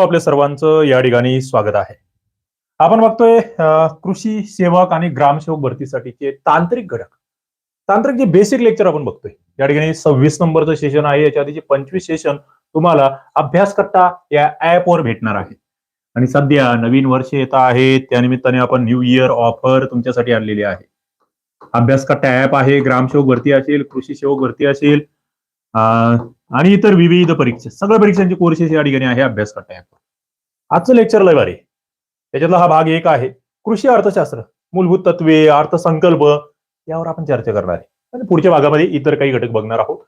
आपल्या सर्वांचं या ठिकाणी स्वागत आहे. आपण बघतोय कृषी सेवक आणि ग्रामसेवक भरतीसाठीचे तांत्रिक घटक. तांत्रिक जे बेसिक लेक्चर आपण बघतोय या ठिकाणी सव्वीस नंबरचं सेशन आहे याच्या आधीचे पंचवीस सेशन तुम्हाला अभ्यास कट्टा या ऍपवर भेटणार आहे. आणि सध्या नवीन वर्ष येत आहे त्यानिमित्ताने आपण न्यू इयर ऑफर तुमच्यासाठी आणलेली आहे. अभ्यासकट्टा ऍप आहे ग्रामसेवक भरती असेल कृषी सेवक भरती असेल आणि इतर विविध परीक्षा. सगळ्या परीक्षांचे कोर्सेस या ठिकाणी आहे अभ्यास करता येतो. आजचं लेक्चर लय भारी. त्याच्यातला हा भाग एक आहे. कृषी अर्थशास्त्र मूलभूत तत्वे अर्थसंकल्प यावर आपण चर्चा करणार आहे. आणि पुढच्या भागामध्ये इतर काही घटक बघणार आहोत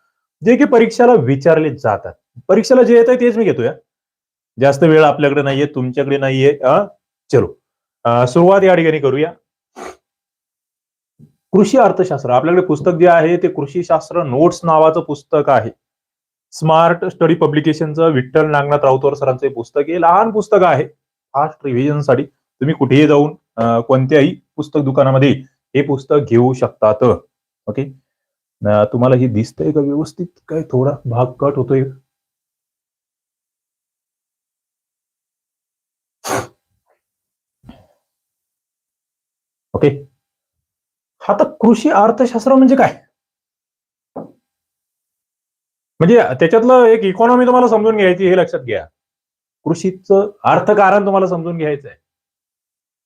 जे की परीक्षेला विचारले जातात. परीक्षेला जे येत आहे तेच मी घेतोय जास्त वेळ आपल्याकडे नाहीये तुमच्याकडे नाहीये चलो. सुरुवात या ठिकाणी करूया. कृषी अर्थशास्त्र. आपल्याकडे पुस्तक जे आहे ते कृषी शास्त्र नोट्स नावाचं पुस्तक आहे. स्मार्ट स्टडी पब्लिकेशनचं विठ्ठल नागनाथ राऊतवर सरांचं हे पुस्तक हे लहान पुस्तक आहे. फास्ट रिव्हिजनसाठी तुम्ही कुठेही जाऊन कोणत्याही पुस्तक दुकानामध्ये हे पुस्तक घेऊ शकतात. ओके? तुम्हाला हे दिसतंय का व्यवस्थित? काय थोडा भाग कट होतोय? ओके? आता कृषी अर्थशास्त्र म्हणजे काय? म्हणजे त्याच्यातलं एक इकॉनॉमी तुम्हाला समजून घ्यायची हे लक्षात घ्या. कृषीचं अर्थकारण तुम्हाला समजून घ्यायचं आहे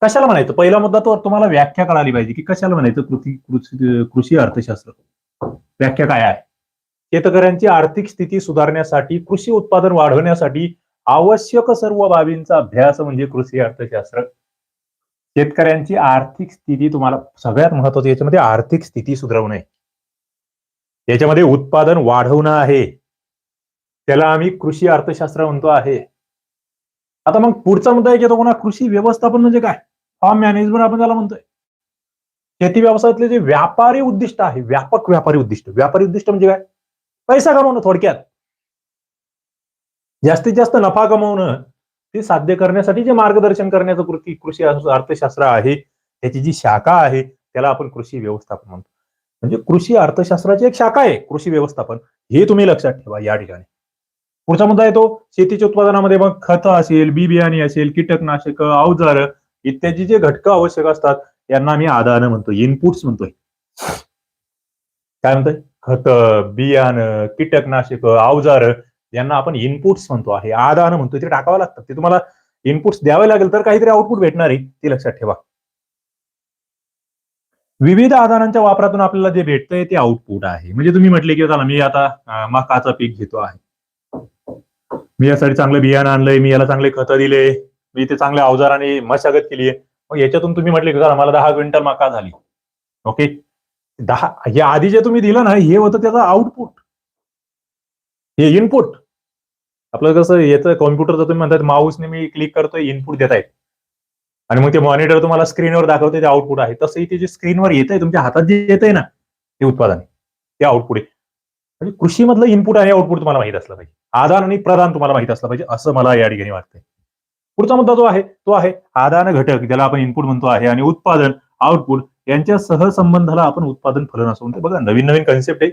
कशाला म्हणायचं? पहिला मुद्दा तो तुम्हाला व्याख्या कळाली पाहिजे की कशाला म्हणायचं कृषी कृषी कृषी अर्थशास्त्र? व्याख्या काय आहे? शेतकऱ्यांची आर्थिक स्थिती सुधारण्यासाठी कृषी उत्पादन वाढवण्यासाठी आवश्यक सर्व बाबींचा अभ्यास म्हणजे कृषी अर्थशास्त्र. शेतकऱ्यांची आर्थिक स्थिती तुम्हाला सगळ्यात महत्वाचं याच्यामध्ये आर्थिक स्थिती सुधारवणं आहे याच्यामध्ये उत्पादन वाढवणं आहे. त्याला आम्ही कृषी अर्थशास्त्र म्हणतो आहे. आता मग पुढचा मुद्दा येतो पुन्हा कृषी व्यवस्थापन म्हणजे काय? फार्म मॅनेजमेंट आपण त्याला म्हणतोय. शेती व्यवसायातले जे व्यापारी उद्दिष्ट आहे व्यापक व्यापारी उद्दिष्ट. व्यापारी उद्दिष्ट म्हणजे काय? पैसा कमवणं थोडक्यात. जास्तीत जास्त नफा कमवणं ते साध्य करण्यासाठी जे मार्गदर्शन करण्याचं कृती कृषी अर्थशास्त्र आहे त्याची जी शाखा आहे त्याला आपण कृषी व्यवस्थापन म्हणतो. म्हणजे कृषी अर्थशास्त्राची एक शाखा आहे कृषी व्यवस्थापन. हे तुम्ही लक्षात ठेवा या ठिकाणी. पुढचा मुद्दा येतो शेतीच्या उत्पादनामध्ये मग खतं असेल बी बियाणे असेल कीटकनाशक अवजार इत्यादी जे घटक आवश्यक असतात यांना आम्ही आदानं म्हणतो इनपुट्स म्हणतोय काय म्हणतोय? खत बियाणं कीटकनाशक अवजार यांना आपण इनपुट्स म्हणतो. आहे आदानं म्हणतो ते टाकावं लागतं. ते तुम्हाला इनपुट्स द्यावे लागेल तर काहीतरी आउटपुट भेटणार आहे ते लक्षात ठेवा. विविध आधारांच्या वापरातून आपल्याला जे भेटतंय ते आउटपुट आहे. म्हणजे तुम्ही म्हटले की चला मी आता मकाचं पीक घेतो आहे. मी यासाठी चांगलं बियाणं आणलंय मी याला चांगले खतं दिले मी ते चांगल्या अवजाराने मशागत केली आहे. मग याच्यातून तुम्ही म्हटले की चला मला दहा क्विंटल मका झाली. ओके? दहा हे आधी जे तुम्ही दिलं ना हे होतं त्याचं आउटपुट हे इनपुट आपलं कसं याचं कॉम्प्युटरचं तुम्ही म्हणतात माऊसने मी क्लिक करतोय इनपुट देतायत. आणि मग ते मॉनिटर तुम्हाला स्क्रीनवर दाखवते ते आउटपुट आहे. तसंही ते जे स्क्रीनवर येत आहे तुमच्या हातात जे येत आहे ना ते उत्पादन ते आउटपुट आहे. म्हणजे कृषीमधलं इनपुट आणि आउटपुट तुम्हाला माहीत असलं पाहिजे. आदान आणि प्रदान तुम्हाला माहीत असलं पाहिजे असं मला या ठिकाणी वाटतंय. पुढचा मुद्दा जो आहे तो आहे आदान घटक ज्याला आपण इनपुट म्हणतो आहे आणि उत्पादन आउटपुट यांच्या सहसंबंधाला आपण उत्पादन फलन असं म्हणतो बघा नवीन नवीन कन्सेप्ट आहे.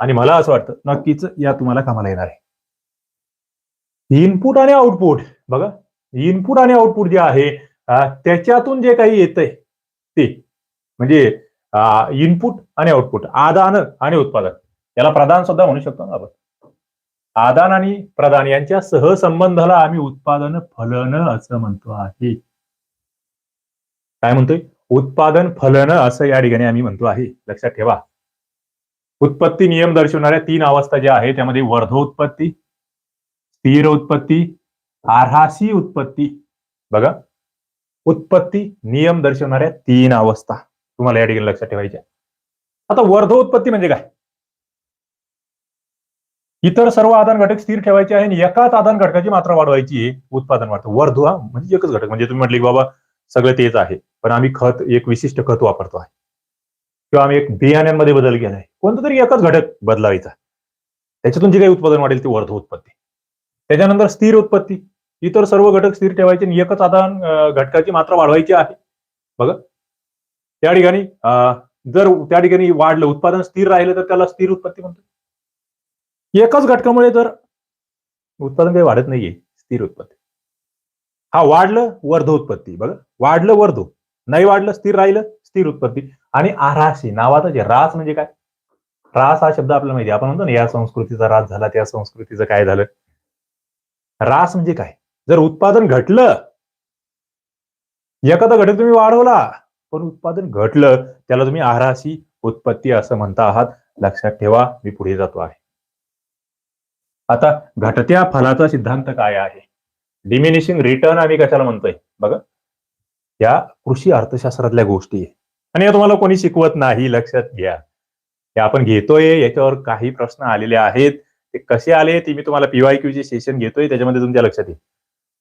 आणि मला असं वाटतं नक्कीच या तुम्हाला कामाला येणार आहे. इनपुट आणि आउटपुट बघा. इनपुट आणि आउटपुट जे आहे त्याच्यातून जे काही येतंय ते म्हणजे इनपुट आणि आउटपुट आदान आणि उत्पादन. याला प्रदान सुद्धा म्हणू शकतो ना आपण. आदान आणि प्रदान यांच्या सहसंबंधाला आम्ही उत्पादन फलन असं म्हणतो आहे. काय म्हणतोय? उत्पादन फलन असं या ठिकाणी आम्ही म्हणतो आहे. लक्षात ठेवा. उत्पत्ती नियम दर्शवणाऱ्या तीन अवस्था ज्या आहेत त्यामध्ये वर्धोत्पत्ती स्थिर उत्पत्ती आर्हासी उत्पत्ती. बघा. उत्पत्ती नियम दर्शवणाऱ्या तीन अवस्था. तुम्हाला या ठिकाणी लक्षात ठेवायच्या आता वर्ध उत्पत्ती म्हणजे काय? इतर सर्व आदान घटक स्थिर ठेवायचे आहे आणि एकाच आदान घटकाची मात्रा वाढवायची आहे. उत्पादन वाढतं. वर्धो हा म्हणजे एकच घटक. म्हणजे तुम्ही म्हटले की बाबा सगळं तेच आहे. पण आम्ही खत एक विशिष्ट खत वापरतो आहे. किंवा आम्ही एक बियाण्यांमध्ये बदल केलाय कोणता तरी एकच घटक बदलायचा त्याच्यातून जे काही उत्पादन वाढेल ते वर्ध उत्पत्ती. त्याच्यानंतर स्थिर उत्पत्ती. इतर सर्व घटक स्थिर ठेवायचे आणि एकच आदान घटकाची मात्रा वाढवायची आहे. बघा. त्या ठिकाणी जर त्या ठिकाणी वाढलं उत्पादन स्थिर राहिलं तर त्याला स्थिर उत्पत्ती म्हणतो एकाच घटकामुळे जर उत्पादन काही वाढत नाहीये स्थिर उत्पत्ती. हा वाढलं वर्ध उत्पत्ती. बघा. वाढलं वर्धो. नाही वाढलं स्थिर राहिलं स्थिर उत्पत्ती. आणि आराशी नावाचं जे रास म्हणजे काय? रास हा शब्द आपल्याला माहिती आपण म्हणतो ना या संस्कृतीचा रास झाला त्या संस्कृतीचं काय झालं? रास म्हणजे काय? जर उत्पादन घटलं एखादा घटक तुम्ही वाढवला पण उत्पादन घटलं त्याला तुम्ही आहाराशी उत्पत्ती असं म्हणता आहात लक्षात ठेवा मी पुढे जातो आहे. आता घटत्या फलाचा सिद्धांत काय आहे? डिमिनिशिंग रिटर्न आम्ही कशाला म्हणतोय? बघा या कृषी अर्थशास्त्रातल्या गोष्टी आहे आणि या तुम्हाला कोणी शिकवत नाही लक्षात घ्या. हे आपण घेतोय याच्यावर काही प्रश्न आलेले आहेत. ते कसे आले ते मी तुम्हाला पीवाय क्यूचे सेशन घेतोय त्याच्यामध्ये तुमच्या लक्षात येईल.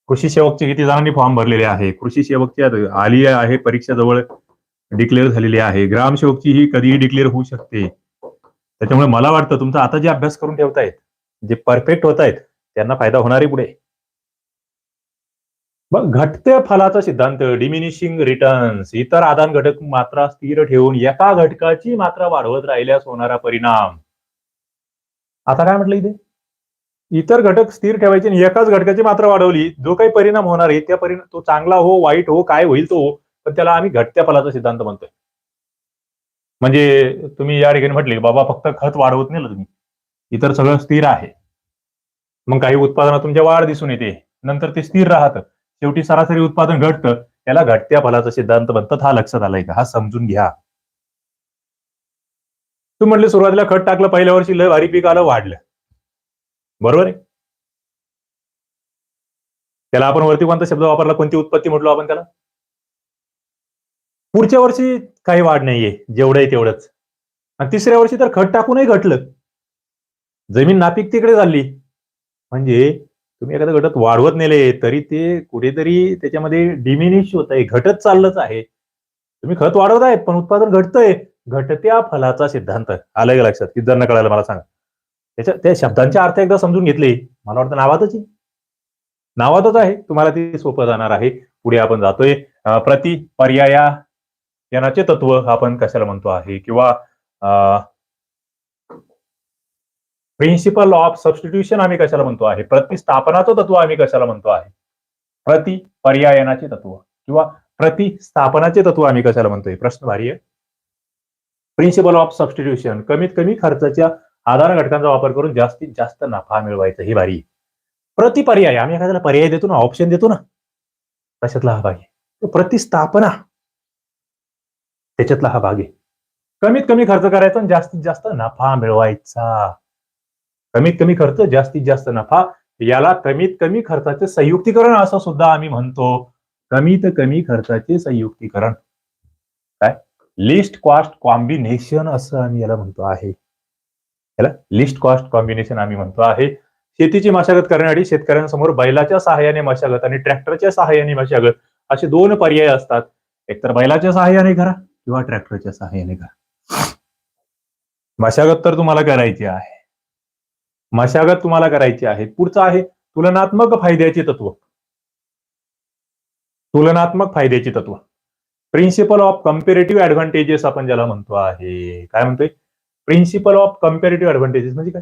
कृषी सेवकचे किती जणांनी फॉर्म भरलेले आहे. कृषी सेवकची आली आहे परीक्षा जवळ डिक्लेअर झालेली आहे. ग्रामसेवकची ही कधीही डिक्लेअर होऊ शकते. त्याच्यामुळे मला वाटतं तुमचा आता जे अभ्यास करून ठेवतायत जे परफेक्ट होत आहेत त्यांना फायदा होणार आहे पुढे. मग घटते फलाचा सिद्धांत डिमिनिशिंग रिटर्न्स इतर आदान घटक मात्रा स्थिर ठेवून एका घटकाची मात्रा वाढवत राहिल्यास होणारा परिणाम. आता काय म्हटलं इथे? इतर घटक स्थिर ठेवायचे आणि एकाच घटकाची मात्रा वाढवली. जो काही परिणाम होणार आहे त्या परिणाम तो चांगला हो वाईट हो काय होईल तो पण त्याला आम्ही घटत्या फलाचा सिद्धांत म्हणतोय. म्हणजे तुम्ही या ठिकाणी म्हटले बाबा फक्त खत वाढवत नाही ना तुम्ही. इतर सगळं स्थिर आहे. मग काही उत्पादनात तुमच्या वाढ दिसून येते. नंतर ते स्थिर राहतं. शेवटी सरासरी उत्पादन घटतं. त्याला घटत्या फलाचा सिद्धांत म्हणतात. हा लक्षात आलाय का? हा समजून घ्या. तू म्हटले सुरुवातीला खत टाकलं पहिल्या वर्षी लय भारी पीक आलं वाढलं. बरोबर आहे? त्याला आपण वरती कोणता शब्द वापरला? कोणती उत्पत्ती म्हटलो आपण त्याला? पुढच्या वर्षी काही वाढ नाहीये. जेवढं आहे तेवढंच. आणि तिसऱ्या वर्षी तर खत टाकूनही घटलं. जमीन नापीक तिकडे झाली. म्हणजे तुम्ही एखादं घटक वाढवत नेले तरी ते कुठेतरी त्याच्यामध्ये डिमिनिश होत आहे घटत चाललंच आहे. तुम्ही खत वाढवत आहेत पण उत्पादन घटतंय. घटत्या फलाचा सिद्धांत. आलंय का लक्षात? जर न कळायला मला सांगा. त्याच्या त्या शब्दांचे अर्थ एकदा समजून घेतले मला वाटतं नावातच आहे. नावातच आहे. तुम्हाला ते सोपं जाणार आहे. पुढे आपण जातोय. प्रति पर्याया यानाचे तत्व आपण कशाला म्हणतो आहे? किंवा प्रिन्सिपल ऑफ सबस्टिट्यूशन आम्ही कशाला म्हणतो आहे? प्रतिस्थापनाचं तत्व आम्ही कशाला म्हणतो आहे? प्रति पर्यायनाचे तत्व. किंवा प्रतिस्थापनाचे तत्व आम्ही कशाला म्हणतोय? प्रश्न भारी आहे. प्रिन्सिपल ऑफ सबस्टिट्यूशन कमीत कमी खर्चाच्या आधार घटकांचा वापर करून जास्तीत जास्त नफा मिळवायचा ही भारी प्रति प्रतिपर्याय आम्ही एखाद्याला पर्याय देतो ना ऑप्शन देतो ना तशातला हा भाग आहे. प्रतिस्थापना त्याच्यातला हा भाग आहे. कमीत कमी खर्च करायचा आणि जास्तीत जास्त नफा मिळवायचा. कमीत कमी खर्च जास्तीत जास्त नफा याला कमीत कमी खर्चाचे संयुक्तीकरण असं सुद्धा आम्ही म्हणतो. कमीत कमी खर्चाचे संयुक्तीकरण. काय? लिस्ट कॉस्ट कॉम्बिनेशन असं आम्ही याला म्हणतो आहे. याला लिस्ट कॉस्ट कॉम्बिनेशन आम्ही म्हणतो आहे. शेतीची मशागत करण्यासाठी शेतकऱ्यांसमोर बैलाच्या सहाय्याने मशागत आणि ट्रॅक्टरच्या सहाय्याने मशागत असे दोन पर्याय असतात. एकतर बैलाच्या सहाय्याने करा किंवा ट्रॅक्टरच्या सहाय्याने करा. मशागत तर तुम्हाला करायची आहे. मशागत तुम्हाला करायची आहे. पुढचं आहे तुलनात्मक फायद्याचे तत्व. तुलनात्मक फायद्याची तत्व. प्रिन्सिपल ऑफ कम्पेरेटिव्ह ऍडव्हान्टेजेस आपण ज्याला म्हणतो आहे. काय म्हणतोय? प्रिन्सिपल ऑफ कम्पेरेटिव्ह ऍडव्हान्टेजेस म्हणजे काय?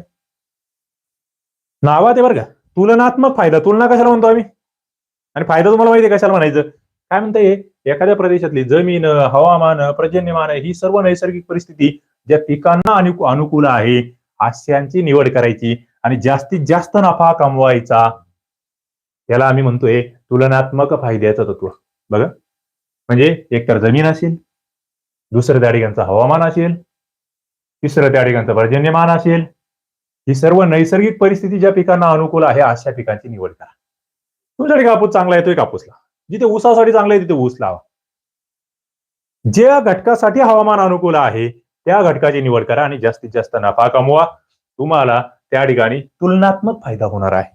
नावात आहे बरं का. तुलनात्मक फायदा. तुलना कशाला म्हणतो आम्ही? आणि फायदा तुम्हाला माहिती आहे कशाला म्हणायचं? काय म्हणताय एखाद्या प्रदेशातली जमीन हवामान पर्जन्यमान ही सर्व नैसर्गिक परिस्थिती ज्या पिकांना अनुकूल आहे अशांची निवड करायची आणि जास्तीत जास्त नफा कमवायचा. याला आम्ही म्हणतोय तुलनात्मक फायद्याचं तत्व. बघा. म्हणजे एकतर जमीन असेल दुसऱ्या दाडिकांचं हवामान असेल तिसरं त्या ठिकाणचं पर्जन्यमान असेल ही सर्व नैसर्गिक परिस्थिती ज्या पिकांना अनुकूल आहे अशा पिकांची निवड करा. तुमच्याकडे कापूस चांगला येतोय कापूस जिथे ऊसासाठी चांगला आहे तिथे ऊस लावा. ज्या घटकासाठी हवामान अनुकूल आहे त्या घटकाची निवड करा आणि जास्तीत जास्त नफा कमवा. तुम्हाला त्या ठिकाणी तुलनात्मक फायदा होणार आहे.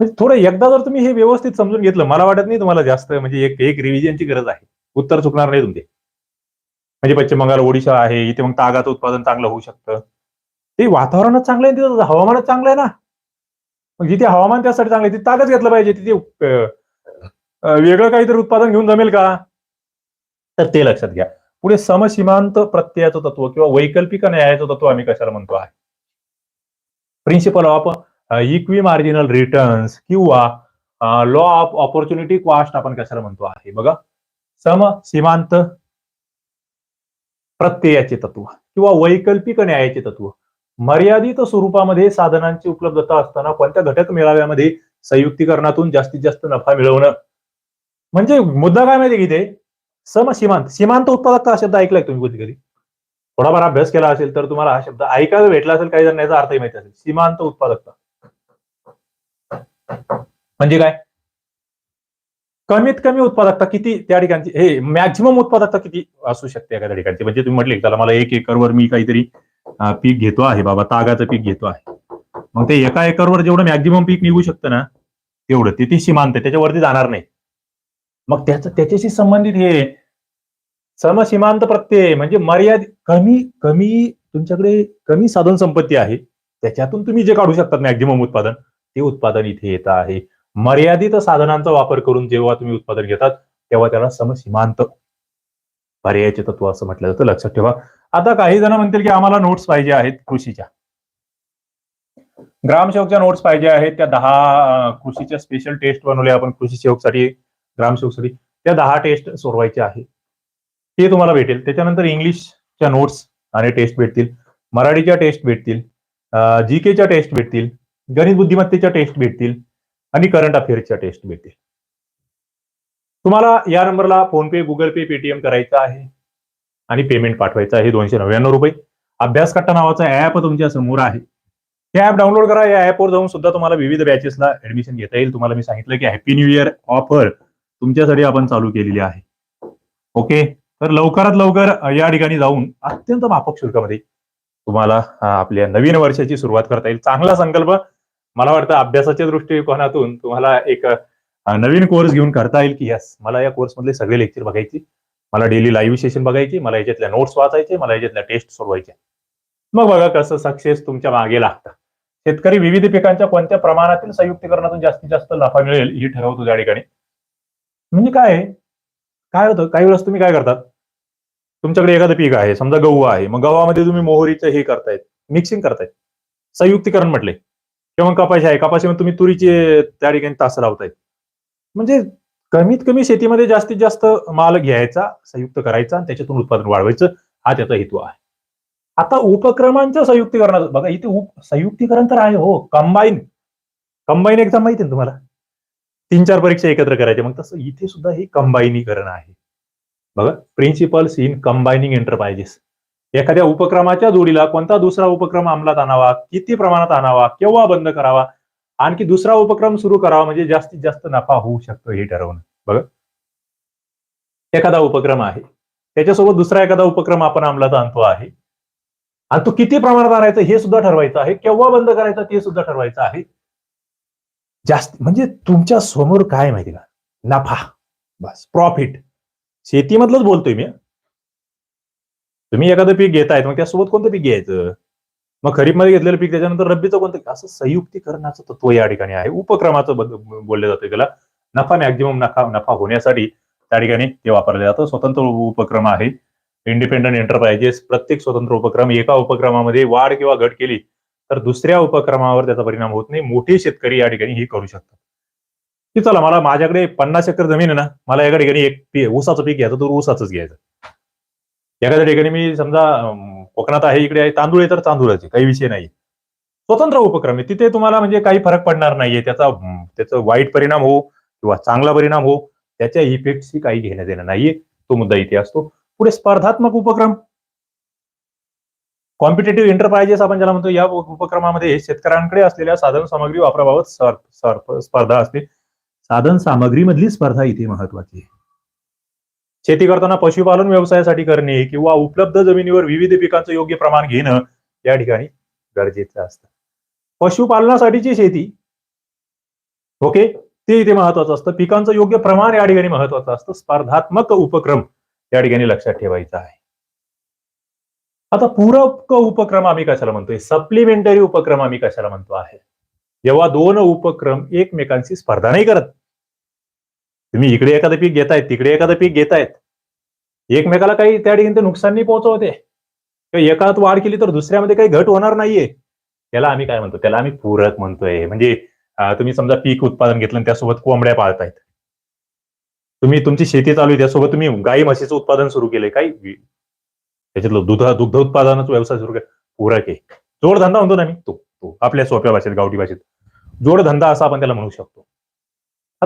म्हणजे थोडं एकदा जर तुम्ही हे व्यवस्थित समजून घेतलं मला वाटत नाही तुम्हाला जास्त म्हणजे एक एक रिव्हिजनची गरज आहे. उत्तर चुकणार नाही तुमचे. म्हणजे पश्चिम बंगाल ओडिशा आहे इथे मग तागाचं उत्पादन चांगलं होऊ शकतं. ते वातावरणच चांगलं आहे तिथं हवामानच चांगलं आहे ना. मग जिथे हवामान त्यासाठी चांगलं आहे तिथे तागच घेतलं पाहिजे तिथे वेगळं काहीतरी उत्पादन घेऊन जमेल का? तर ते लक्षात घ्या. पुढे समसीमांत प्रत्ययाचं तत्व किंवा वैकल्पिक न्यायाचं तत्व आम्ही कशाला म्हणतो आहे? Principle of equi marginal returns किंवा लॉ ऑफ ऑपॉर्च्युनिटी क्वास्ट आपण कशाला म्हणतो आहे? बघा. सम सीमांत प्रत्ययाचे तत्व किंवा वैकल्पिक न्यायाचे तत्व. मर्यादित स्वरूपामध्ये साधनांची उपलब्धता असताना कोणत्या घटक मेळाव्यामध्ये संयुक्तीकरणातून जास्तीत जास्त नफा मिळवणं? म्हणजे मुद्दा काय माहिती इथे ते? सम सीमांत. सीमांत उत्पादकता हा शब्द ऐकलाय तुम्ही कधी कधी. थोडाफार अभ्यास केला असेल तर तुम्हाला हा शब्द ऐकायला भेटला असेल काही जण याचा अर्थही माहिती असेल. सीमांत उत्पादकता. म्हणजे काय? कमीत कमी उत्पादकता किती त्या ठिकाणची? हे मॅक्झिमम उत्पादकता किती असू शकते एखाद्या ठिकाणची? म्हणजे तुम्ही म्हटले त्याला मला एक एकरवर मी काहीतरी पीक घेतो आहे बाबा तागाचं पीक घेतो आहे. मग ते एका एकरवर जेवढं मॅक्झिमम पीक निघू शकतं ना तेवढं ते ती सीमांत त्याच्यावरती जाणार नाही. मग त्याचं त्याच्याशी संबंधित हे समसीमांत प्रत्यय म्हणजे मर्यादित कमी कमी तुमच्याकडे कमी साधन संपत्ती आहे त्याच्यातून तुम्ही जे काढू शकतात मॅक्झिमम उत्पादन ते उत्पादन इथे येत आहे. मर्यादित साधनांचा वापर करून जेव्हा तुम्ही उत्पादन घेतात तेव्हा त्याला समसीमांत पर्यायाचे तत्व असं म्हटलं जातं. लक्षात ठेवा. आता काही जण म्हणतील की आम्हाला नोट्स पाहिजे आहेत कृषीच्या. ग्रामसेवकच्या नोट्स पाहिजे आहेत. त्या दहा कृषीच्या स्पेशल टेस्ट बनवल्या आपण कृषी सेवकसाठी ग्रामसेवकसाठी. त्या दहा टेस्ट सोडवायच्या आहे. ते तुम्हाला भेटेल. त्याच्यानंतर इंग्लिशच्या नोट्स आणि टेस्ट भेटतील. मराठीच्या टेस्ट भेटतील. जी केच्या टेस्ट भेटतील. गणित बुद्धिमत्तेच्या टेस्ट भेटतील. आणि करंट अफेअर्सच्या टेस्ट मिळतील तुम्हाला या नंबरला फोनपे गुगल पे पेटीएम करायचं आहे आणि पेमेंट पाठवायचं आहे दोनशे नव्याण्णव रुपये. अभ्यास कट्टा नावाचा ऍप तुमच्यासमोर आहे. हे ऍप डाउनलोड करा. या ऍपवर जाऊन सुद्धा तुम्हाला विविध बॅचेसला ऍडमिशन घेता येईल. तुम्हाला मी सांगितलं की हॅपी न्यू इयर ऑफर तुमच्यासाठी आपण चालू केलेली आहे. ओके तर लवकरात लवकर या ठिकाणी जाऊन अत्यंत माफक शुल्कामध्ये तुम्हाला आपल्या नवीन वर्षाची सुरुवात करता येईल. चांगला संकल्प. मला वाटतं अभ्यासाच्या दृष्टिकोनातून तुम्हाला एक नवीन कोर्स घेऊन करता येईल की यस मला या कोर्समधले सगळे लेक्चर बघायची. मला डेली लाईव्ह सेशन बघायची मला याच्यातल्या नोट्स वाचायचे मला याच्यातल्या टेस्ट सोडवायच्या मग बघा कसं सक्सेस तुमच्या मागे लागतं. शेतकरी विविध पिकांच्या कोणत्या प्रमाणातील संयुक्तीकरणातून जास्तीत जास्त नफा मिळेल ही ठरवतो त्या ठिकाणी. म्हणजे काय काय होतं? काही वेळेस तुम्ही काय करतात? तुमच्याकडे एखादं पीक आहे समजा गहू आहे मग गव्हामध्ये तुम्ही मोहरीचं हे करतायत मिक्सिंग करतायत. संयुक्तीकरण म्हटले. किंवा कपाशी आहे. कपाशीमध्ये तुम्ही तुरीचे त्या ठिकाणी तास लावतायत म्हणजे कमीत कमी शेतीमध्ये जास्तीत जास्त माल घ्यायचा संयुक्त करायचा आणि त्याच्यातून उत्पादन वाढवायचं हा त्याचा हेतू आहे. आता उपक्रमांच्या संयुक्तीकरणाचं बघा इथे उप संयुक्तीकरण तर आहे हो. कंबाईन कंबाईन एक्झाम माहिती ना तुम्हाला? तीन चार परीक्षा एकत्र करायच्या. मग तसं इथे सुद्धा हे कंबाईनीकरण आहे. बघा प्रिन्सिपल्स इन कंबाईनिंग एंटरप्राइजेस एखाद्या उपक्रमाच्या जोडीला कोणता दुसरा उपक्रम अंमलात आणावा किती प्रमाणात आणावा केव्हा बंद करावा आणखी दुसरा उपक्रम सुरू करावा म्हणजे जास्तीत जास्त नफा होऊ शकतो हे ठरवणं. बघा. एखादा उपक्रम आहे. त्याच्यासोबत दुसरा एखादा उपक्रम आपण अंमलात आणतो आहे. आणि तो किती प्रमाणात आणायचा हे सुद्धा ठरवायचं आहे. केव्हा बंद करायचं ते सुद्धा ठरवायचं आहे. जास्त म्हणजे तुमच्यासमोर काय माहिती का? नफा. बस. प्रॉफिट शेतीमधलंच बोलतोय मी तुम्ही एखादं पीक घेतायत मग त्यासोबत कोणतं पीक घ्यायचं? मग खरीपमध्ये घेतलेलं पीक त्याच्यानंतर रब्बीचं कोणतं असं संयुक्तीकरणाचं तत्व या ठिकाणी आहे. उपक्रमाचं बोलले बोललं जातं त्याला. नफा मॅक्झिमम नफा नफा होण्यासाठी त्या ठिकाणी ते वापरलं जातं. स्वतंत्र उपक्रम आहे. इंडिपेंडंट एंटरप्राइजेस प्रत्येक स्वतंत्र उपक्रम एका उपक्रमामध्ये वाढ किंवा घट केली तर दुसऱ्या उपक्रमावर त्याचा परिणाम होत नाही. मोठे शेतकरी या ठिकाणी हे करू शकतात. की चला मला माझ्याकडे पन्नास एकर जमीन आहे ना मला एका ठिकाणी एक ऊसाचं पीक घ्यायचं तर ऊसाचंच घ्यायचं. एखाद्या ठिकाणी मी समजा कोकणात आहे इकडे आहे तांदूळ आहे तर तांदूळाचे काही विषय नाही. स्वतंत्र उपक्रम आहे तिथे तुम्हाला म्हणजे काही फरक पडणार नाहीये. त्याचा त्याचा वाईट परिणाम हो किंवा चांगला परिणाम हो त्याच्या इफेक्टशी काही घेण्यात येणार नाहीये. तो मुद्दा इथे असतो. पुढे स्पर्धात्मक उपक्रम. कॉम्पिटेटिव्ह एंटरप्राइजेस आपण ज्याला म्हणतो या उपक्रमामध्ये शेतकऱ्यांकडे असलेल्या साधन सामग्री वापराबाबत स्पर्धा असते. साधन सामग्रीमधली स्पर्धा इथे महत्वाची आहे. शेती करताना पशुपालन व्यवसायासाठी करणे किंवा उपलब्ध जमिनीवर विविध पिकांचं योग्य प्रमाण घेणं या ठिकाणी गरजेचं असतं. पशुपालनासाठीची शेती ओके ते इथे महत्वाचं असतं. पिकांचं योग्य प्रमाण या ठिकाणी महत्वाचं असतं. स्पर्धात्मक उपक्रम या ठिकाणी लक्षात ठेवायचा आहे. आता पूरक उपक्रम आम्ही कशाला म्हणतोय? सप्लिमेंटरी उपक्रम आम्ही कशाला म्हणतो आहे? जेव्हा दोन उपक्रम एकमेकांशी स्पर्धा नाही करत तुम्ही इकडे एखादं पीक घेतायत तिकडे एखादं पीक घेतायत. एकमेकाला काही त्या ठिकाणी ते नुकसान नाही पोहोचवते. किंवा एकात वाढ केली तर दुसऱ्यामध्ये काही घट होणार नाहीये. त्याला आम्ही काय म्हणतो? त्याला आम्ही पूरक म्हणतोय. म्हणजे तुम्ही समजा पीक उत्पादन घेतलं आणि त्यासोबत कोंबड्या पाळतायत. तुम्ही तुमची शेती चालू आहे त्यासोबत तुम्ही गाई म्हशीचं उत्पादन सुरू केलंय. काही त्याच्यातलं दुध दुग्ध उत्पादनाचा व्यवसाय सुरू केला. पूरक आहे. जोडधंदा म्हणतो ना मी तो तो. आपल्या सोप्या भाषेत गावठी भाषेत. जोडधंदा असा आपण त्याला म्हणू शकतो.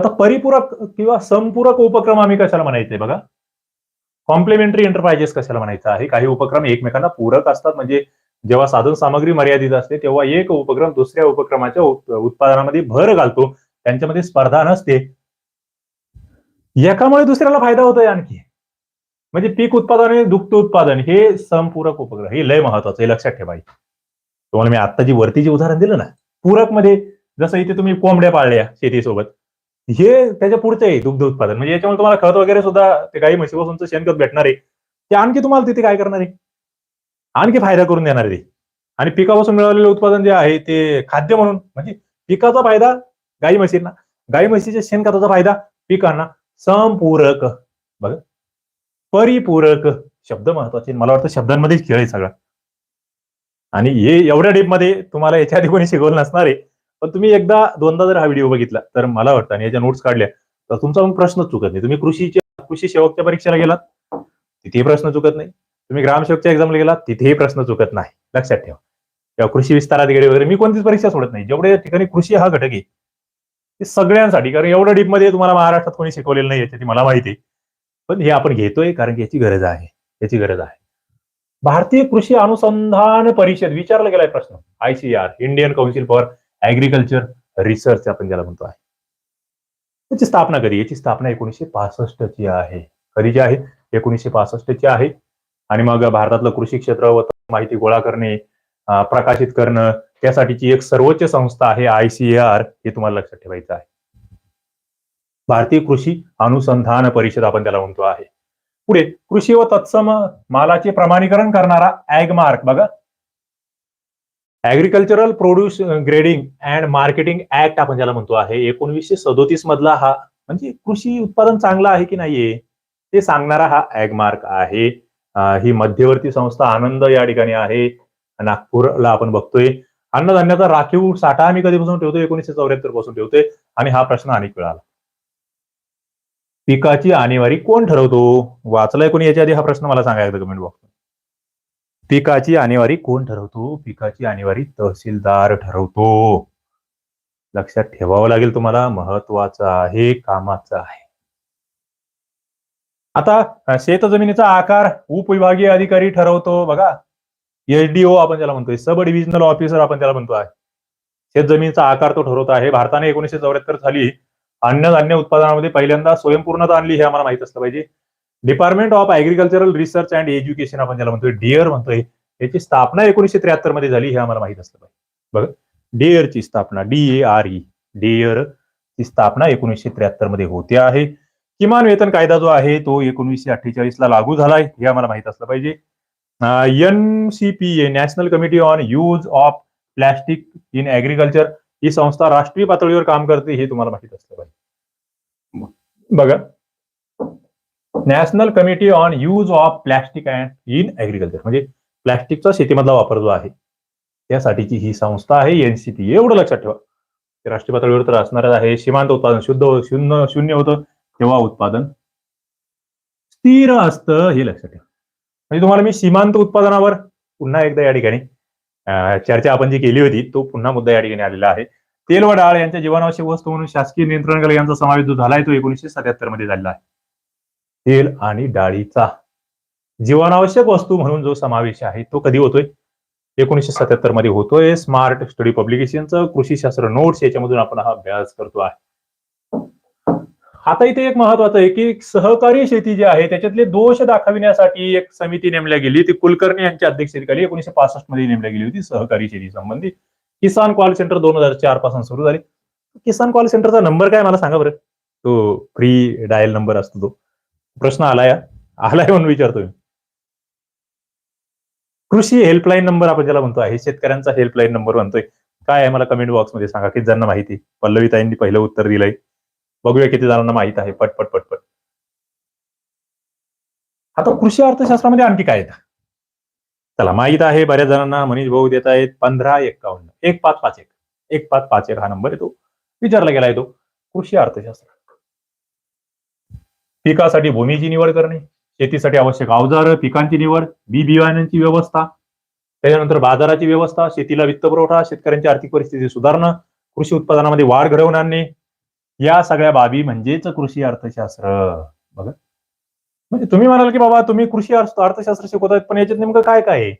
आता परिपूरक किंवा संपूरक उपक्रम आम्ही कशाला म्हणायचे बघा? कॉम्प्लिमेंटरी एंटरप्राइजेस कशाला म्हणायचं आहे? काही उपक्रम एकमेकांना पूरक असतात. म्हणजे जेव्हा साधन सामग्री मर्यादित असते तेव्हा एक उपक्रम दुसऱ्या उपक्रमाच्या उत्पादनामध्ये भर घालतो. त्यांच्यामध्ये स्पर्धा नसते. एकामुळे दुसऱ्याला फायदा होतोय आणखी. म्हणजे पीक उत्पादन आणि दुग्ध उत्पादन हे संपूरक उपक्रम. हे लय महत्वाचं हे लक्षात ठेवा तुम्हाला मी आता जी वरती जे उदाहरण दिलं ना पूरकमध्ये जसं इथे तुम्ही कोंबड्या पाळल्या शेतीसोबत. हे त्याच्या पुढचं आहे दुग्ध उत्पादन. म्हणजे याच्यामुळे तुम्हाला खत वगैरे सुद्धा ते गाई म्हशीपासूनचं शेणखत भेटणार आहे. ते आणखी तुम्हाला तिथे काय करणार आहे? आणखी फायदा करून देणार आहे आणि पिकापासून मिळवलेलं उत्पादन जे आहे ते खाद्य म्हणून. म्हणजे पिकाचा फायदा गाई म्हशींना गाई म्हशीच्या शेणखताचा फायदा पिकांना. संपूरक. बघ. परिपूरक. शब्द महत्त्वाचे. मला वाटतं शब्दांमध्येच खेळ आहे सगळा. आणि हे एवढ्या डीपमध्ये तुम्हाला याच्या आधी कोणी शिकवलं नसणार आहे. पण तुम्ही एकदा दोनदा जर हा व्हिडिओ बघितला तर मला वाटतं आणि याच्या नोट्स काढल्या तर तुमचा मग प्रश्न चुकत नाही. तुम्ही कृषीच्या कृषी सेवकच्या परीक्षेला गेलात तिथेही प्रश्न चुकत नाही. तुम्ही ग्रामसेवकच्या एक्झामला गेलात तिथेही प्रश्न चुकत नाही. लक्षात ठेवा. किंवा कृषी विस्तार अधिकारी वगैरे मी कोणतीच परीक्षा सोडत नाही. जेवढ्या ठिकाणी कृषी हा घटक आहे ते सगळ्यांसाठी कारण एवढं डीपमध्ये तुम्हाला महाराष्ट्रात कोणी शिकवलेलं नाही याची मला माहिती आहे. पण हे आपण घेतोय कारण की याची गरज आहे. याची गरज आहे. भारतीय कृषी अनुसंधान परिषद विचारला गेलाय प्रश्न. ICR Indian Council for Agriculture Research आपण ज्याला म्हणतो आहे. त्याची स्थापना कधी याची स्थापना एकोणीसशे पासष्ट ची आहे. कधीची आहे? एकोणीसशे पासष्ट ची आहे. आणि मग भारतातलं कृषी क्षेत्र व माहिती गोळा करणे प्रकाशित करणं त्यासाठीची एक सर्वोच्च संस्था आहे आयसीआर हे तुम्हाला लक्षात ठेवायचं आहे. भारतीय कृषी अनुसंधान परिषद आपण त्याला म्हणतो आहे. पुढे कृषी व तत्सम मालाचे प्रमाणीकरण करणारा ऍगमार्क बघा agricultural produce grading and marketing act आपण ज्याला म्हणतो आहे एकोणवीसशे सदोतीस मधला हा म्हणजे कृषी उत्पादन चांगलं आहे की नाहीये ते सांगणारा हा ऍगमार्क आहे. ही मध्यवर्ती संस्था आनंद या ठिकाणी आहे. नागपूरला आपण बघतोय. अन्नधान्याचा राखीव साठा आम्ही कधीपासून ठेवतो एकोणीसशे चौऱ्याहत्तरपासून ठेवतोय. आणि हा प्रश्न अनेक वेळा आला पिकाची आणीवारी कोण ठरवतो? वाचलाय कोणी याच्या आधी? हा प्रश्न मला सांगायचा कमेंट बॉक्स पिकाची आणेवारी कोण ठरवतो? पिकाची आणेवारी तहसीलदार ठरवतो. लक्षात ठेवावं लागेल तुम्हाला महत्वाचं आहे कामाचं आहे. आता शेत जमिनीचा आकार उपविभागीय अधिकारी ठरवतो. बघा एसडीओ आपण ज्याला म्हणतोय सब डिव्हिजनल ऑफिसर आपण त्याला म्हणतो आहे. शेतजमिनीचा आकार तो ठरवत आहे. भारताने एकोणीसशे चौऱ्याहत्तर साली अन्नधान्य उत्पादनामध्ये पहिल्यांदा स्वयंपूर्णता आणली हे आम्हाला माहीत असलं पाहिजे. Department of agricultural research and education आपण ज्याला म्हणतोय डिअर म्हणतोय याची स्थापना एकोणीसशे त्र्याहत्तरमध्ये झाली हे आम्हाला माहीत असलं पाहिजे. बघा डिअरची स्थापना D A R E DARE ची स्थापना एकोणीसशे त्र्याहत्तरमध्ये होते आहे. किमान वेतन कायदा जो आहे तो एकोणीसशे अठ्ठेचाळीस ला लागू झालाय हे आम्हाला माहीत असलं पाहिजे. N C P A national committee on use of plastic in agriculture ही संस्था राष्ट्रीय पातळीवर काम करते हे तुम्हाला माहीत असलं पाहिजे. बघा national committee on use of plastic and in agriculture म्हणजे प्लॅस्टिकचा शेतीमधला वापर जो आहे त्यासाठीची ही संस्था आहे एनसीपी. एवढं लक्षात ठेवा. राष्ट्रीय पातळीवर तर असणारच आहे. सीमांत उत्पादन शुद्ध शून्य शून्य होतं तेव्हा उत्पादन स्थिर असतं हे लक्षात ठेवा. म्हणजे तुम्हाला मी सीमांत उत्पादनावर पुन्हा एकदा या ठिकाणी चर्चा आपण जी केली होती तो पुन्हा मुद्दा या ठिकाणी आलेला आहे. तेल व डाळ यांच्या जीवनावश्यक वस्तू म्हणून शासकीय नियंत्रण यांचा समावेश जो झालाय तो एकोणीसशे सत्याहत्तरमध्ये झालेला आहे. तेल आणि डाळीचा. जीवनावश्यक वस्तू म्हणून जो समावेश आहे तो कधी होतोय? एकोणीसशे सत्याहत्तरमध्ये होतोय. स्मार्ट स्टडी पब्लिकेशनचं कृषीशास्त्र नोट्स याच्यामधून आपण हा अभ्यास करतो आहे. आता इथे एक महत्वाचं आहे की सहकारी शेती जी आहे त्याच्यातले दोष दाखविण्यासाठी एक समिती नेमल्या गेली. ती कुलकर्णी यांच्या अध्यक्षतेखाली एकोणीशे पासष्टमध्ये नेमल्या गेली होती सहकारी शेती संबंधी. किसान कॉल सेंटर दोन हजार चारपासून सुरू झाली. किसान कॉल सेंटरचा नंबर काय मला सांगा बरं. तो फ्री डायल नंबर असतो तो. प्रश्न आलाय आलाय म्हणून विचारतोय. कृषी हेल्पलाईन नंबर आपण ज्याला म्हणतो आहे शेतकऱ्यांचा हेल्पलाईन नंबर म्हणतोय. काय आहे मला कमेंट बॉक्समध्ये सांगा किती जणांना माहिती पल्लवीताईंनी पहिलं उत्तर दिलंय. बघूया किती जणांना माहीत आहे. पटपट पटपट आता कृषी अर्थशास्त्रामध्ये आणखी काय येतं? चला माहीत आहे बऱ्याच जणांना. मनीष भाऊ देत आहेत पंधरा एक्कावन्न एक पाच पाच एक. एक पाच पाच एक हा नंबर येतो. विचारला गेला आहे तो. कृषी अर्थशास्त्र. पिकासाठी भूमीची निवड करणे शेतीसाठी आवश्यक अवजार पिकांची निवड बी बियाण्यांची व्यवस्था त्याच्यानंतर बाजाराची व्यवस्था शेतीला वित्तपुरवठा शेतकऱ्यांची आर्थिक परिस्थिती सुधारणं कृषी उत्पादनामध्ये वाढ घडवून आणणे या सगळ्या बाबी म्हणजेच कृषी अर्थशास्त्र. बघा. म्हणजे तुम्ही म्हणाल की बाबा तुम्ही कृषी अर्थशास्त्र अर्थशास्त्र शिकवतायत पण याच्यात नेमकं काय काय आहे?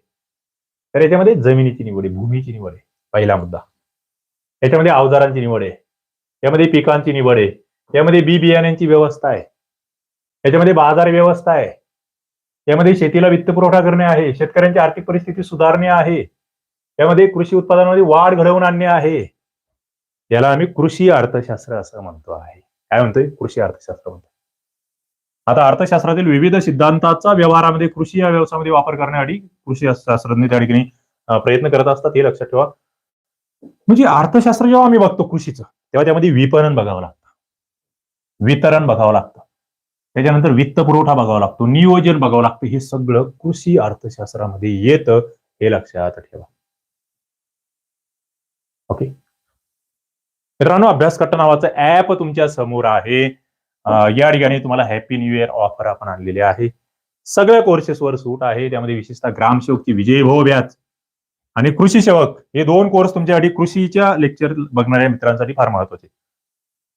तर याच्यामध्ये जमिनीची निवड आहे भूमीची निवड आहे पहिला मुद्दा. याच्यामध्ये अवजारांची निवड आहे यामध्ये पिकांची निवड आहे यामध्ये बी बियाण्यांची व्यवस्था आहे. याच्यामध्ये बाजार व्यवस्था आहे. यामध्ये शेतीला वित्तपुरवठा करणे आहे. शेतकऱ्यांची आर्थिक परिस्थिती सुधारणे आहे. यामध्ये कृषी उत्पादनामध्ये वाढ घडवून आणणे आहे. याला आम्ही कृषी अर्थशास्त्र असं म्हणतो आहे. काय म्हणतोय? कृषी अर्थशास्त्र म्हणतो. आता अर्थशास्त्रातील विविध सिद्धांताचा व्यवहारामध्ये कृषी या व्यवसायामध्ये वापर करण्यासाठी कृषी शास्त्रज्ञ त्या ठिकाणी प्रयत्न करत असतात. हे लक्षात ठेवा. म्हणजे अर्थशास्त्र जेव्हा आम्ही बघतो कृषीचं तेव्हा त्यामध्ये विपणन बघावं लागतं. वितरण बघावं लागतं. त्याच्यानंतर वित्त पुरवठा बघावा लागतो नियोजन बघावं लागतं. हे सगळं कृषी अर्थशास्त्रामध्ये येतं हे लक्षात ठेवा. ओके मित्रांनो अभ्यास करता नावाचं ऍप तुमच्यासमोर आहे. या ठिकाणी तुम्हाला हॅपी न्यू इयर ऑफर आपण आणलेली आहे. सगळ्या कोर्सेसवर सूट आहे. त्यामध्ये विशेषतः ग्रामसेवकची विजय भाऊ व्याज आणि कृषी सेवक. हे दोन कोर्स तुमच्यासाठी कृषीच्या लेक्चर बघणाऱ्या मित्रांसाठी फार महत्त्वाचे.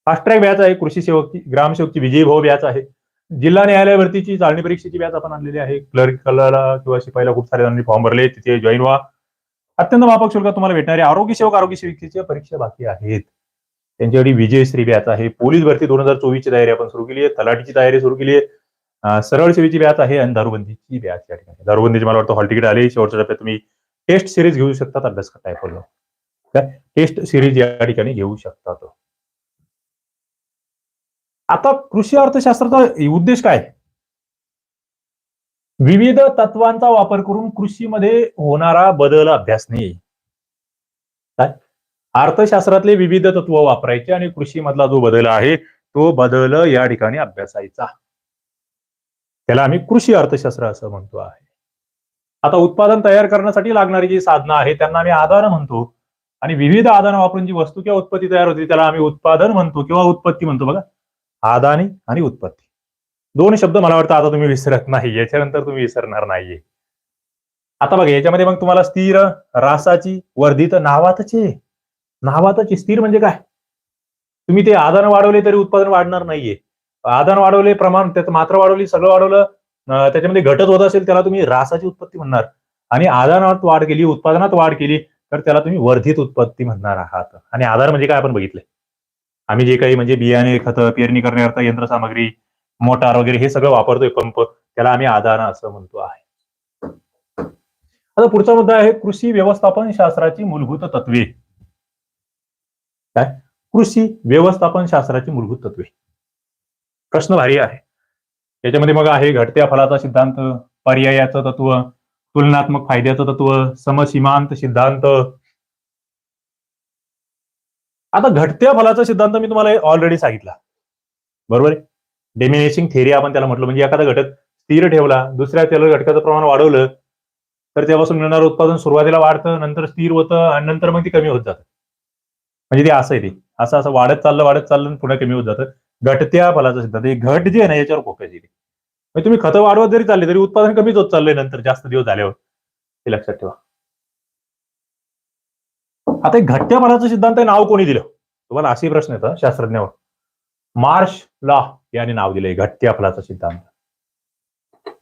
फास्ट ट्रॅक व्याज आहे कृषी सेवकची ग्रामसेवकची विजय भाऊ व्याज आहे. जिल्हा न्यायालय भरतीची चालणी परीक्षेची बॅच आपण आणलेली आहे क्लर्कला किंवा शिपाईला खूप सारे जणांनी फॉर्म भरले तिथे जॉईन व्हा. अत्यंत माफक शुल्क तुम्हाला भेटणारे आरोग्य सेवक आरोग्य सेविकेच्या परीक्षा बाकी आहेत. त्यांच्यासाठी विजयश्री बॅच आहे. पोलीस भरती दोन हजार चोवीसची तयारी आपण सुरू केली आहे. तलाठीची तयारी सुरू केली आहे. सरळ सेवेची बॅच आहे आणि दारूबंदीची बॅच या ठिकाणी दारूबंदीची मला वाटतं हॉल तिकीट आले. शेवटच्या टप्प्यात तुम्ही टेस्ट सिरीज घेऊ शकतात. अभ्यास करता येतो टेस्ट सिरीज या ठिकाणी घेऊ शकतात आता कृषी अर्थशास्त्राचा उद्देश काय? विविध तत्वांचा वापर करून कृषीमध्ये होणारा बदल अभ्यासणे काय? अर्थशास्त्रातले विविध तत्व वापरायचे आणि कृषीमधला जो बदल आहे तो बदल या ठिकाणी अभ्यासायचा. त्याला आम्ही कृषी अर्थशास्त्र असं म्हणतो आहे. आता उत्पादन तयार करण्यासाठी लागणारी जी साधनं आहेत त्यांना आम्ही आधार म्हणतो. आणि विविध आधार वापरून जी वस्तू किंवा उत्पत्ती तयार होते त्याला आम्ही उत्पादन म्हणतो किंवा उत्पत्ती म्हणतो बघा. आदानी आणि उत्पत्ती. दोन शब्द मला वाटतं आता तुम्ही विसरत नाही याच्यानंतर तुम्ही विसरणार नाहीये. आता बघा याच्यामध्ये मग तुम्हाला स्थिर रासाची वर्धित नावातचे. नावातची स्थिर म्हणजे काय? तुम्ही ते आदान वाढवले तरी उत्पादन वाढणार नाहीये. आदान वाढवले प्रमाण त्याचं मात्रा वाढवली सगळं वाढवलं त्याच्यामध्ये घटत होत असेल त्याला तुम्ही रासाची उत्पत्ती म्हणणार. आणि आदानात वाढ केली उत्पादनात वाढ केली तर त्याला तुम्ही वर्धित उत्पत्ती म्हणणार आहात. आणि आधार म्हणजे काय आपण बघितलंय? आम्ही जे काही म्हणजे बियाणे खतं पेरणी करण्याकरता यंत्रसामग्री मोटार वगैरे हे सगळं वापरतोय पंप त्याला आम्ही आधार असं म्हणतो आहे. आता पुढचा मुद्दा आहे कृषी व्यवस्थापन शास्त्राची मूलभूत तत्वे. काय? कृषी व्यवस्थापन शास्त्राची मूलभूत तत्वे. प्रश्न भारी आहे. याच्यामध्ये मग आहे घटत्या फलाचा सिद्धांत पर्यायाचं तत्व तुलनात्मक फायद्याचं तत्व समसीमांत सिद्धांत आता घटत्या फलाचा सिद्धांत मी तुम्हाला ऑलरेडी सांगितला. बरोबर आहे? डेमिनेशिंग थेरी आपण त्याला म्हटलं म्हणजे एखादा घटक स्थिर ठेवला दुसऱ्या त्याला घटकाचं प्रमाण वाढवलं तर त्यापासून मिळणारं उत्पादन सुरुवातीला वाढतं नंतर स्थिर होतं आणि नंतर मग ती कमी होत जातं. म्हणजे ते असं आहे ते. असं असं वाढत चाललं वाढत चाललं आणि पुन्हा कमी होत जातं. घटत्या फलाचा सिद्धांत. हे घट जे आहे ना याच्यावर फोकस येते म्हणजे तुम्ही खतं वाढवत जरी चालले तरी उत्पादन कमीच होत चाललंय नंतर जास्त दिवस झाल्यावर. हे लक्षात ठेवा. आता हे घटत्या सिद्धांत हे नाव कोणी दिलं? तुम्हाला असे प्रश्न येतात शास्त्रज्ञावर. मार्श लॉ याने नाव दिलंय घटत्या फलाचा सिद्धांत.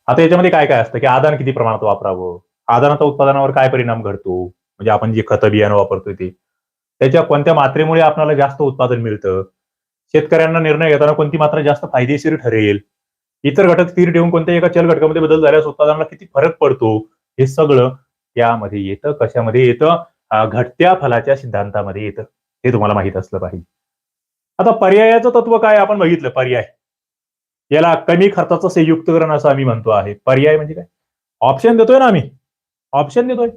आता याच्यामध्ये काय काय असतं? की आदान किती प्रमाणात वापरावं? आदानाचा उत्पादनावर काय परिणाम घडतो? म्हणजे आपण जे खतं बियाणं वापरतोय ते. त्याच्या कोणत्या मात्रेमुळे आपल्याला जास्त उत्पादन मिळतं? शेतकऱ्यांना निर्णय घेताना कोणती मात्रा जास्त फायदेशीर ठरेल? इतर घटक स्थिर ठेवून कोणत्या एका चल घटकामध्ये बदल झाल्यास उत्पादनाला किती फरक पडतो? हे सगळं त्यामध्ये येतं. कशामध्ये येतं? घटत्या फलाच्या सिद्धांतामध्ये येतं. हे तुम्हाला माहीत असलं पाहिजे. आता पर्यायाचं तत्व काय आपण बघितलं? पर्याय. याला कमी खर्चाचं संयुक्तकरण असं आम्ही म्हणतो आहे. पर्याय म्हणजे काय? ऑप्शन देतोय ना आम्ही. ऑप्शन देतोय.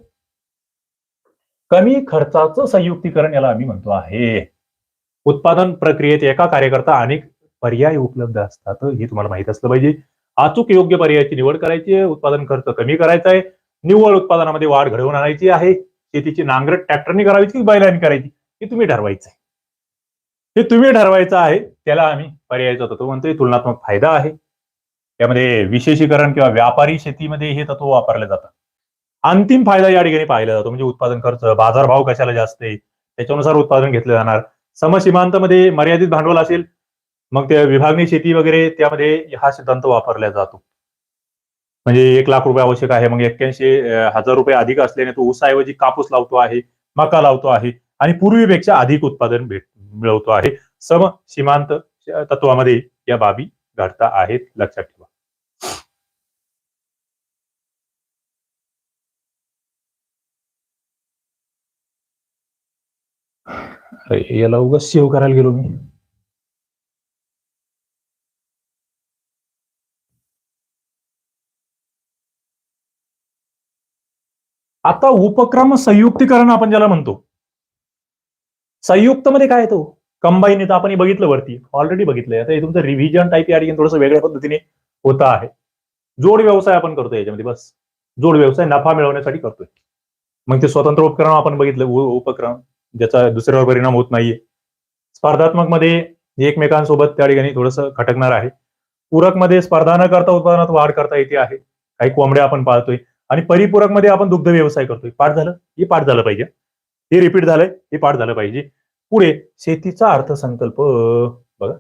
कमी खर्चाचं संयुक्तीकरण याला आम्ही म्हणतो आहे. उत्पादन प्रक्रियेत एका कार्यकर्ता अनेक पर्याय उपलब्ध असतात. हे तुम्हाला माहीत असलं पाहिजे. अचूक योग्य पर्यायाची निवड करायची आहे. उत्पादन खर्च कमी करायचा आहे. निव्वळ उत्पादनामध्ये वाढ घडवून आणायची आहे. शेतीची नांगरट ट्रॅक्टरनी करायची की बैलांनी करायची? हे तुम्ही ठरवायचं आहे. हे तुम्ही ठरवायचं आहे त्याला आम्ही पर्यायचा तत्व म्हणतोय तुलनात्मक फायदा आहे. त्यामध्ये विशेषीकरण किंवा व्यापारी शेतीमध्ये हे तत्व वापरले जातं अंतिम फायदा या ठिकाणी पाहिला जातो म्हणजे उत्पादन खर्च बाजारभाव कशाला जास्त आहे त्याच्यानुसार उत्पादन घेतलं जाणार. समसीमांतमध्ये मर्यादित भांडवल असेल मग ते विभागणी शेती वगैरे त्यामध्ये हा सिद्धांत वापरला जातो. म्हणजे एक लाख रुपये आवश्यक आहे. मग एक्क्याऐंशी हजार रुपये अधिक असल्याने तो ऊसाऐवजी कापूस लावतो आहे मका लावतो आहे आणि पूर्वीपेक्षा अधिक उत्पादन भेट मिळवतो आहे. सम सीमांत तत्वामध्ये या बाबी घडता आहेत. लक्षात ठेवा. याला उगाच सेव्ह करायला गेलो मी. आता उपक्रम संयुक्तीकरण आपण ज्याला म्हणतो. संयुक्त मध्ये काय येतो कंबाईन येतं आपण बघितलं वरती ऑलरेडी बघितलंय. आता हे तुमचं रिव्हिजन टाईप या ठिकाणी थोडंसं वेगळ्या पद्धतीने होत आहे. जोड व्यवसाय आपण करतोय याच्यामध्ये बस. जोड व्यवसाय नफा मिळवण्यासाठी करतोय. मग ते स्वतंत्र उपक्रम आपण बघितलं उपक्रम ज्याचा दुसऱ्यावर परिणाम होत नाहीये. स्पर्धात्मकमध्ये एकमेकांसोबत त्या ठिकाणी थोडंसं खटकणार आहे. पूरकमध्ये स्पर्धा न करता उत्पादनात वाढ करता येते आहे. काही कोंबड्या आपण पाळतोय. आणि परिपूरकमध्ये आपण दुग्ध व्यवसाय करतोय. पाठ झालं? हे पाठ झालं पाहिजे. हे रिपीट झालंय हे पाठ झालं पाहिजे. पुढे शेतीचा अर्थसंकल्प. बघा.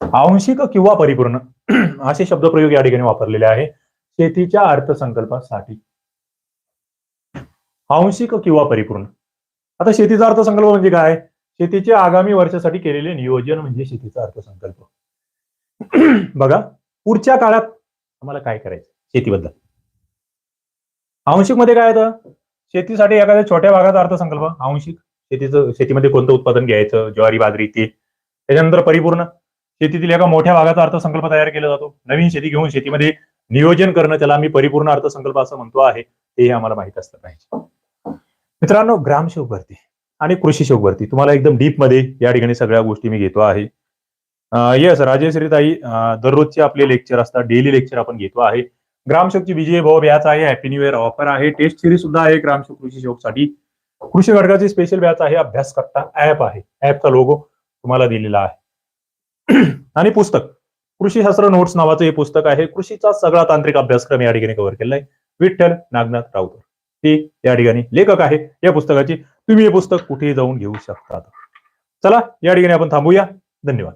आंशिक किंवा परिपूर्ण असे शब्दप्रयोग या ठिकाणी वापरलेले आहे. शेतीच्या अर्थसंकल्पासाठी. आंशिक किंवा परिपूर्ण. आता शेतीचा अर्थसंकल्प म्हणजे काय? शेतीचे आगामी वर्षासाठी केलेले नियोजन म्हणजे शेतीचा अर्थसंकल्प. बघा. पुढच्या काळात आम्हाला काय करायचं? शेतीबद्दल. आंशिकमध्ये काय येतं शेतीसाठी एखाद्या छोट्या भागाचा अर्थसंकल्प आंशिक शेतीचं शेतीमध्ये कोणतं उत्पादन घ्यायचं ज्वारी बाजरी ते त्याच्यानंतर परिपूर्ण शेतीतील एका मोठ्या भागाचा अर्थसंकल्प तयार केला जातो. नवीन शेती घेऊन शेतीमध्ये नियोजन करणं त्याला आम्ही परिपूर्ण अर्थसंकल्प असं म्हणतो आहे. ते आम्हाला माहीत असलं पाहिजे. मित्रांनो ग्रामसेवक भरती आणि कृषी सेवक भरती. तुम्हाला एकदम डीपमध्ये या ठिकाणी सगळ्या गोष्टी मी घेतो आहे. येस राजेश्रीताई दररोजचे आपले लेक्चर असतात. डेली लेक्चर आपण घेतो आहे. ग्रामशोकची विजय भाऊ बॅच आहे हॅपी न्यू इयर ऑफर आहे. टेस्ट सिरीज सुद्धा आहे ग्रामशोक कृषी शोकसाठी. कृषी घटकाची स्पेशल बॅच आहे अभ्यास करता ऍप आहे ऍपचा लोगो तुम्हाला दिलेला आहे. आणि पुस्तक. कृषीशास्त्र नोट्स नावाचं हे पुस्तक आहे. कृषीचा सगळा तांत्रिक अभ्यासक्रम या ठिकाणी कव्हर केलाय. विठ्ठल नागनाथ राऊतर ते या ठिकाणी लेखक आहे. या पुस्तकाची तुम्ही हे पुस्तक कुठेही जाऊन घेऊ शकता? चला या ठिकाणी आपण थांबूया. धन्यवाद.